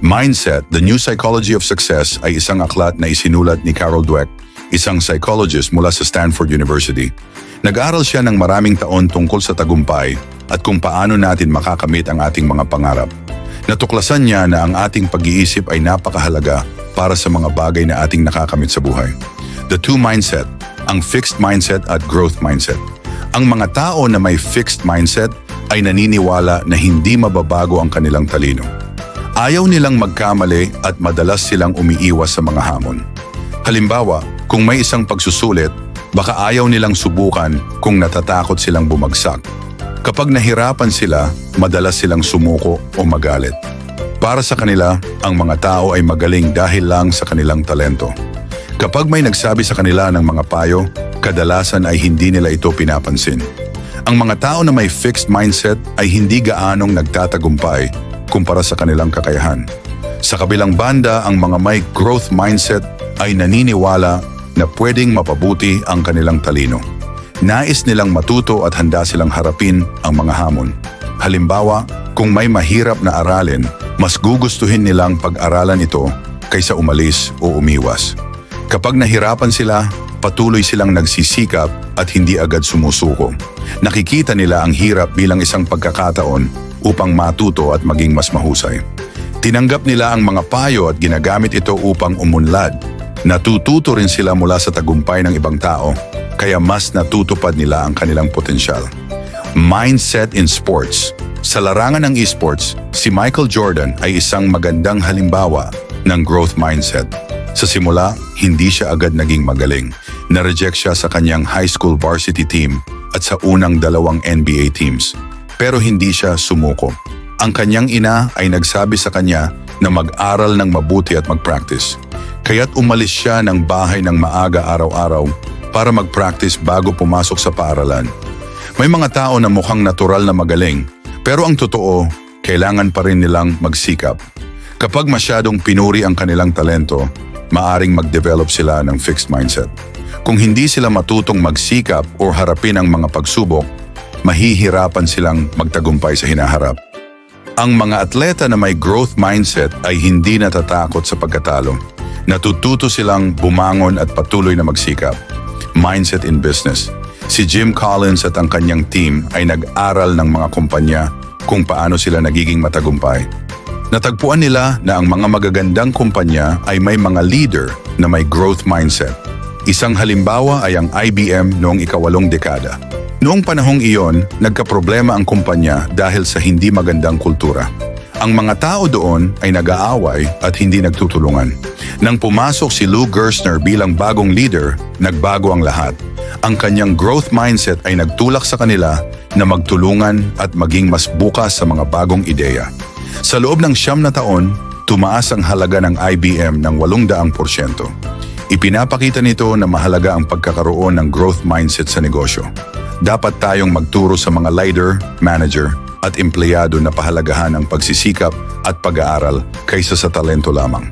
Mindset, The New Psychology of Success ay isang aklat na isinulat ni Carol Dweck, isang psychologist mula sa Stanford University. Nag-aral siya ng maraming taon tungkol sa tagumpay at kung paano natin makakamit ang ating mga pangarap. Natuklasan niya na ang ating pag-iisip ay napakahalaga para sa mga bagay na ating nakakamit sa buhay. The two mindset, ang fixed mindset at growth mindset. Ang mga tao na may fixed mindset ay naniniwala na hindi mababago ang kanilang talino. Ayaw nilang magkamali at madalas silang umiiwas sa mga hamon. Halimbawa, kung may isang pagsusulit, baka ayaw nilang subukan kung natatakot silang bumagsak. Kapag nahirapan sila, madalas silang sumuko o magalit. Para sa kanila, ang mga tao ay magaling dahil lang sa kanilang talento. Kapag may nagsabi sa kanila ng mga payo, kadalasan ay hindi nila ito pinapansin. Ang mga tao na may fixed mindset ay hindi gaanong nagtatagumpay kumpara sa kanilang kakayahan. Sa kabilang banda, ang mga may growth mindset ay naniniwala na pwedeng mapabuti ang kanilang talino. Nais nilang matuto at handa silang harapin ang mga hamon. Halimbawa, kung may mahirap na aralin, mas gugustuhin nilang pag-aralan ito kaysa umalis o umiwas. Kapag nahirapan sila, patuloy silang nagsisikap at hindi agad sumusuko. Nakikita nila ang hirap bilang isang pagkakataon upang matuto at maging mas mahusay. Tinanggap nila ang mga payo at ginagamit ito upang umunlad. Natututo rin sila mula sa tagumpay ng ibang tao, kaya mas natutupad nila ang kanilang potensyal. Mindset in Sports Sa larangan ng esports, si Michael Jordan ay isang magandang halimbawa ng growth mindset. Sa simula, hindi siya agad naging magaling. Na-reject siya sa kanyang high school varsity team at sa unang dalawang NBA teams. Pero hindi siya sumuko. Ang kanyang ina ay nagsabi sa kanya na mag-aral ng mabuti at mag-practice. Kaya't umalis siya ng bahay ng maaga araw-araw para mag-practice bago pumasok sa paaralan. May mga tao na mukhang natural na magaling, pero ang totoo, kailangan pa rin nilang magsikap. Kapag masyadong pinuri ang kanilang talento, maaring mag-develop sila ng fixed mindset. Kung hindi sila matutong magsikap o harapin ang mga pagsubok, mahihirapan silang magtagumpay sa hinaharap. Ang mga atleta na may growth mindset ay hindi natatakot sa pagkatalo. Natututo silang bumangon at patuloy na magsikap. Mindset in business. Si Jim Collins at ang kanyang team ay nag-aral ng mga kumpanya kung paano sila nagiging matagumpay. Natagpuan nila na ang mga magagandang kumpanya ay may mga leader na may growth mindset. Isang halimbawa ay ang IBM noong ikawalong dekada. Noong panahong iyon, nagkaproblema ang kumpanya dahil sa hindi magandang kultura. Ang mga tao doon ay nag-aaway at hindi nagtutulungan. Nang pumasok si Lou Gerstner bilang bagong leader, nagbago ang lahat. Ang kanyang growth mindset ay nagtulak sa kanila na magtulungan at maging mas bukas sa mga bagong ideya. Sa loob ng siyam na taon, tumaas ang halaga ng IBM ng 800%. Ipinapakita nito na mahalaga ang pagkakaroon ng growth mindset sa negosyo. Dapat tayong magturo sa mga leader, manager, at empleyado na pahalagahan ang pagsisikap at pag-aaral kaysa sa talento lamang.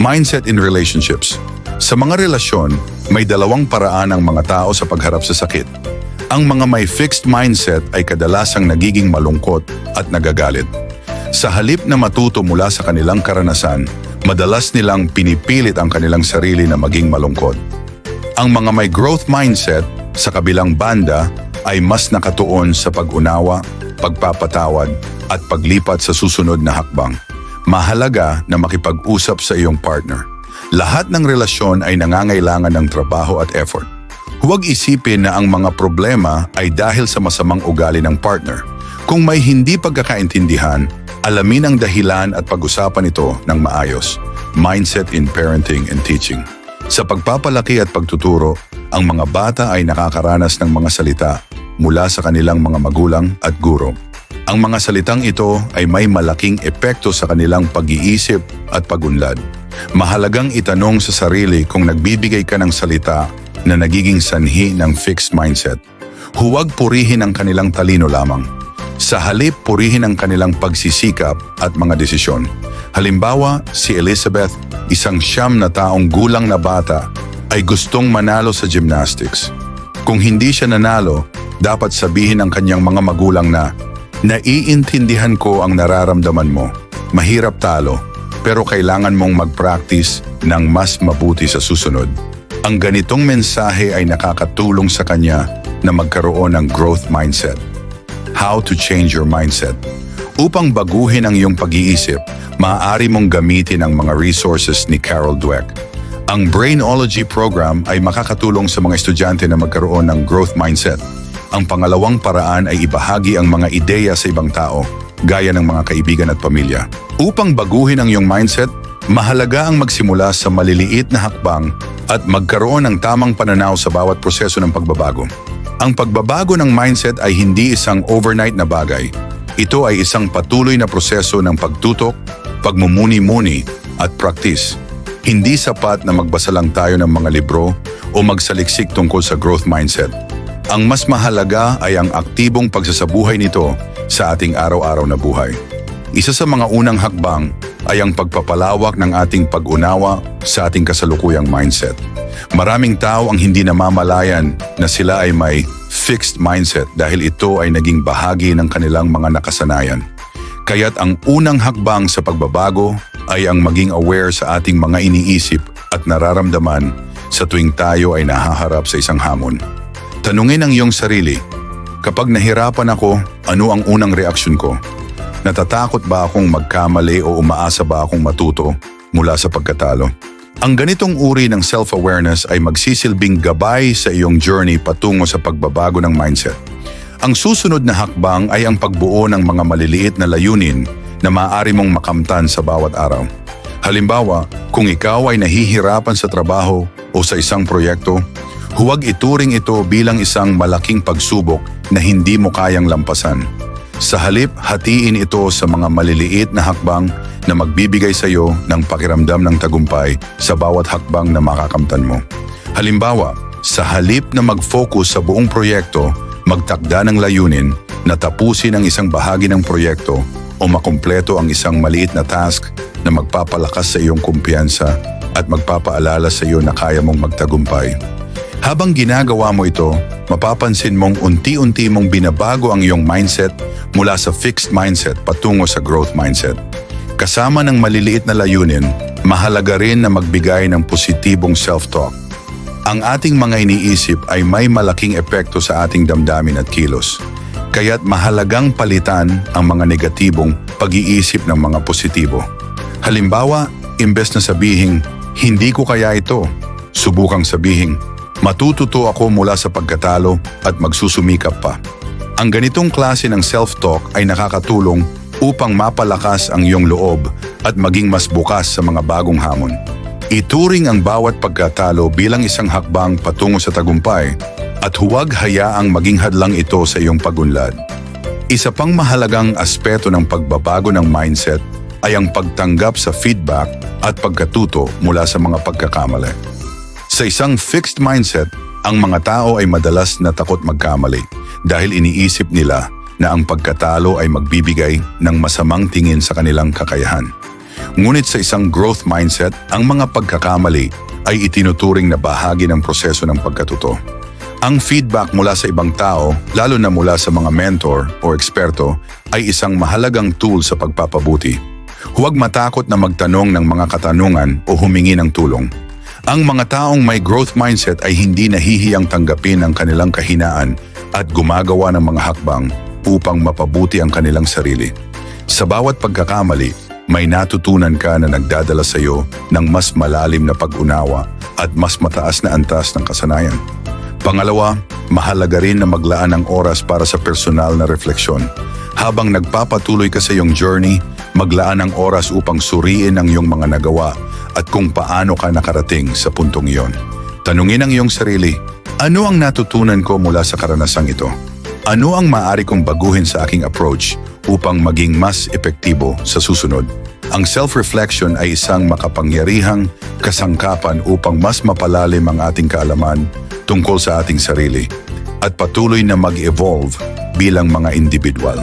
Mindset in relationships. Sa mga relasyon, may dalawang paraan ang mga tao sa pagharap sa sakit. Ang mga may fixed mindset ay kadalasang nagiging malungkot at nagagalit. Sa halip na matuto mula sa kanilang karanasan, madalas nilang pinipilit ang kanilang sarili na maging malungkot. Ang mga may growth mindset sa kabilang banda ay mas nakatuon sa pag-unawa, pagpapatawad at paglipat sa susunod na hakbang. Mahalaga na makipag-usap sa iyong partner. Lahat ng relasyon ay nangangailangan ng trabaho at effort. Huwag isipin na ang mga problema ay dahil sa masamang ugali ng partner. Kung may hindi pagkakaintindihan, alamin ang dahilan at pag-usapan ito ng maayos. Mindset in Parenting and Teaching. Sa pagpapalaki at pagtuturo, ang mga bata ay nakakaranas ng mga salita mula sa kanilang mga magulang at guro. Ang mga salitang ito ay may malaking epekto sa kanilang pag-iisip at pagunlad. Mahalagang itanong sa sarili kung nagbibigay ka ng salita na nagiging sanhi ng fixed mindset. Huwag purihin ang kanilang talino lamang. Sa halip, purihin ang kanilang pagsisikap at mga desisyon. Halimbawa, si Elizabeth, isang siyam na taong gulang na bata, ay gustong manalo sa gymnastics. Kung hindi siya nanalo, dapat sabihin ng kanyang mga magulang na, Naiintindihan ko ang nararamdaman mo. Mahirap talo, pero kailangan mong mag-practice ng mas mabuti sa susunod. Ang ganitong mensahe ay nakakatulong sa kanya na magkaroon ng growth mindset. How to change your mindset. Upang baguhin ang iyong pag-iisip, maaari mong gamitin ang mga resources ni Carol Dweck. Ang Brainology program ay makakatulong sa mga estudyante na magkaroon ng growth mindset. Ang pangalawang paraan ay ibahagi ang mga ideya sa ibang tao, gaya ng mga kaibigan at pamilya. Upang baguhin ang iyong mindset, mahalaga ang magsimula sa maliliit na hakbang at magkaroon ng tamang pananaw sa bawat proseso ng pagbabago. Ang pagbabago ng mindset ay hindi isang overnight na bagay. Ito ay isang patuloy na proseso ng pagtutok, pagmumuni-muni at practice. Hindi sapat na magbasa lang tayo ng mga libro o magsaliksik tungkol sa growth mindset. Ang mas mahalaga ay ang aktibong pagsasabuhay nito sa ating araw-araw na buhay. Isa sa mga unang hakbang ay ang pagpapalawak ng ating pag-unawa sa ating kasalukuyang mindset. Maraming tao ang hindi namamalayan na sila ay may fixed mindset dahil ito ay naging bahagi ng kanilang mga nakasanayan. Kaya't ang unang hakbang sa pagbabago ay ang maging aware sa ating mga iniisip at nararamdaman sa tuwing tayo ay nahaharap sa isang hamon. Tanungin ang iyong sarili, kapag nahirapan ako, ano ang unang reaksyon ko? Natatakot ba akong magkamali o umaasa ba akong matuto mula sa pagkatalo? Ang ganitong uri ng self-awareness ay magsisilbing gabay sa iyong journey patungo sa pagbabago ng mindset. Ang susunod na hakbang ay ang pagbuo ng mga maliliit na layunin na maaari mong makamtan sa bawat araw. Halimbawa, kung ikaw ay nahihirapan sa trabaho o sa isang proyekto, huwag ituring ito bilang isang malaking pagsubok na hindi mo kayang lampasan. Sa halip, hatiin ito sa mga maliliit na hakbang na magbibigay sa iyo ng pakiramdam ng tagumpay sa bawat hakbang na makakamtan mo. Halimbawa, sa halip na mag-focus sa buong proyekto, magtakda ng layunin na tapusin ang isang bahagi ng proyekto o makumpleto ang isang maliit na task na magpapalakas sa iyong kumpiyansa at magpapaalala sa iyo na kaya mong magtagumpay. Habang ginagawa mo ito, mapapansin mong unti-unti mong binabago ang iyong mindset mula sa fixed mindset patungo sa growth mindset. Kasama ng maliliit na layunin, mahalaga rin na magbigay ng positibong self-talk. Ang ating mga iniisip ay may malaking epekto sa ating damdamin at kilos. Kaya't mahalagang palitan ang mga negatibong pag-iisip ng mga positibo. Halimbawa, imbes na sabihing, hindi ko kaya ito, subukang sabihing, matututo ako mula sa pagkatalo at magsusumikap pa. Ang ganitong klase ng self-talk ay nakakatulong upang mapalakas ang iyong loob at maging mas bukas sa mga bagong hamon. Ituring ang bawat pagkatalo bilang isang hakbang patungo sa tagumpay at huwag hayaang maging hadlang ito sa iyong pagunlad. Isa pang mahalagang aspeto ng pagbabago ng mindset ay ang pagtanggap sa feedback at pagkatuto mula sa mga pagkakamali. Sa isang fixed mindset, ang mga tao ay madalas na takot magkamali dahil iniisip nila na ang pagkatalo ay magbibigay ng masamang tingin sa kanilang kakayahan. Ngunit sa isang growth mindset, ang mga pagkakamali ay itinuturing na bahagi ng proseso ng pagkatuto. Ang feedback mula sa ibang tao, lalo na mula sa mga mentor o eksperto, ay isang mahalagang tool sa pagpapabuti. Huwag matakot na magtanong ng mga katanungan o humingi ng tulong. Ang mga taong may growth mindset ay hindi nahihiyang tanggapin ang kanilang kahinaan at gumagawa ng mga hakbang upang mapabuti ang kanilang sarili. Sa bawat pagkakamali, may natutunan ka na nagdadala sa iyo ng mas malalim na pag-unawa at mas mataas na antas ng kasanayan. Pangalawa, mahalaga rin na maglaan ng oras para sa personal na refleksyon. Habang nagpapatuloy ka sa iyong journey, maglaan ng oras upang suriin ang iyong mga nagawa at kung paano ka nakarating sa puntong iyon. Tanungin ang iyong sarili, ano ang natutunan ko mula sa karanasang ito? Ano ang maaari kong baguhin sa aking approach upang maging mas epektibo sa susunod? Ang self-reflection ay isang makapangyarihang kasangkapan upang mas mapalalim ang ating kaalaman tungkol sa ating sarili at patuloy na mag-evolve bilang mga individual.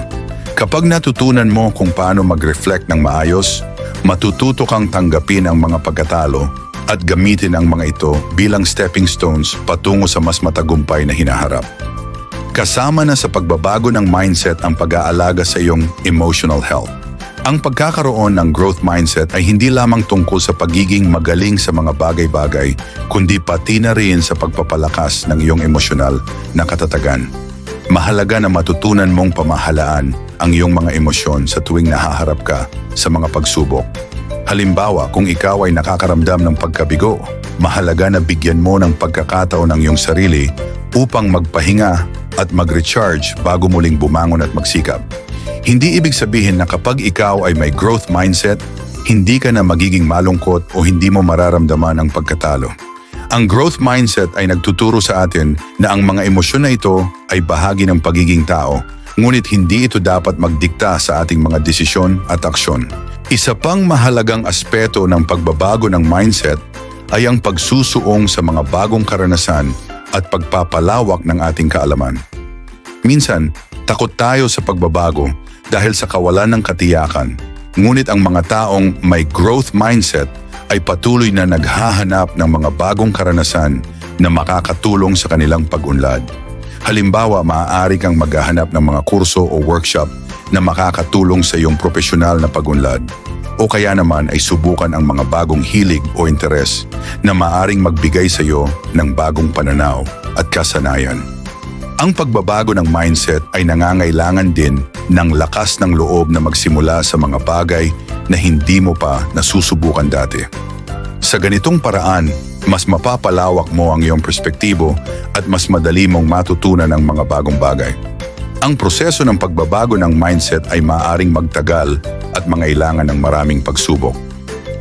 Kapag natutunan mo kung paano mag-reflect ng maayos, matututo kang tanggapin ang mga pagkatalo at gamitin ang mga ito bilang stepping stones patungo sa mas matagumpay na hinaharap. Kasama na sa pagbabago ng mindset ang pag-aalaga sa iyong emotional health. Ang pagkakaroon ng growth mindset ay hindi lamang tungkol sa pagiging magaling sa mga bagay-bagay, kundi pati na rin sa pagpapalakas ng iyong emosyonal na katatagan. Mahalaga na matutunan mong pamahalaan ang iyong mga emosyon sa tuwing nahaharap ka sa mga pagsubok. Halimbawa, kung ikaw ay nakakaramdam ng pagkabigo, mahalaga na bigyan mo ng pagkakataon ang iyong sarili upang magpahinga at mag-recharge bago muling bumangon at magsikap. Hindi ibig sabihin na kapag ikaw ay may growth mindset, hindi ka na magiging malungkot o hindi mo mararamdaman ang pagkatalo. Ang growth mindset ay nagtuturo sa atin na ang mga emosyon na ito ay bahagi ng pagiging tao, ngunit hindi ito dapat magdikta sa ating mga desisyon at aksyon. Isa pang mahalagang aspeto ng pagbabago ng mindset ay ang pagsusuong sa mga bagong karanasan at pagpapalawak ng ating kaalaman. Minsan, takot tayo sa pagbabago dahil sa kawalan ng katiyakan. Ngunit ang mga taong may growth mindset ay patuloy na naghahanap ng mga bagong karanasan na makakatulong sa kanilang pag-unlad. Halimbawa, maaari kang maghahanap ng mga kurso o workshop na makakatulong sa iyong profesional na pag-unlad. O kaya naman ay subukan ang mga bagong hilig o interes na maaring magbigay sa iyo ng bagong pananaw at kasanayan. Ang pagbabago ng mindset ay nangangailangan din ng lakas ng loob na magsimula sa mga bagay na hindi mo pa nasusubukan dati. Sa ganitong paraan, mas mapapalawak mo ang iyong perspektibo at mas madali mong matutunan ang mga bagong bagay. Ang proseso ng pagbabago ng mindset ay maaring magtagal at mangailangan ng maraming pagsubok.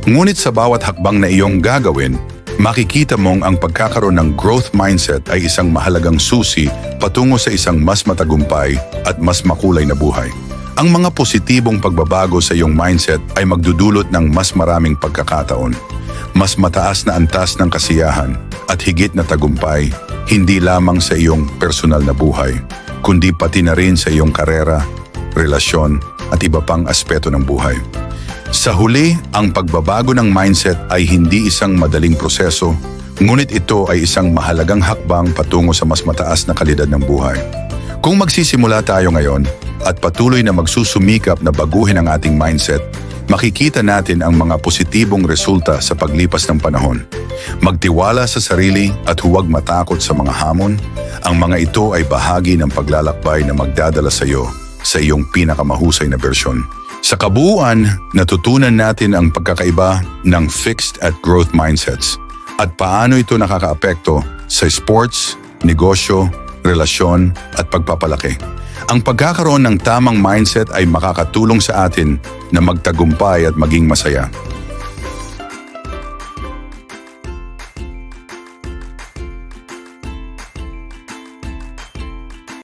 Ngunit sa bawat hakbang na iyong gagawin, makikita mong ang pagkakaroon ng growth mindset ay isang mahalagang susi patungo sa isang mas matagumpay at mas makulay na buhay. Ang mga positibong pagbabago sa iyong mindset ay magdudulot ng mas maraming pagkakataon, mas mataas na antas ng kasiyahan at higit na tagumpay, hindi lamang sa iyong personal na buhay, kundi pati na rin sa iyong karera, relasyon at iba pang aspeto ng buhay. Sa huli, ang pagbabago ng mindset ay hindi isang madaling proseso, ngunit ito ay isang mahalagang hakbang patungo sa mas mataas na kalidad ng buhay. Kung magsisimula tayo ngayon at patuloy na magsusumikap na baguhin ang ating mindset, makikita natin ang mga positibong resulta sa paglipas ng panahon. Magtiwala sa sarili at huwag matakot sa mga hamon. Ang mga ito ay bahagi ng paglalakbay na magdadala sa iyo sa iyong pinakamahusay na bersyon. Sa kabuuan, natutunan natin ang pagkakaiba ng fixed at growth mindsets at paano ito nakakaapekto sa sports, negosyo, relasyon at pagpapalaki. Ang pagkakaroon ng tamang mindset ay makakatulong sa atin na magtagumpay at maging masaya.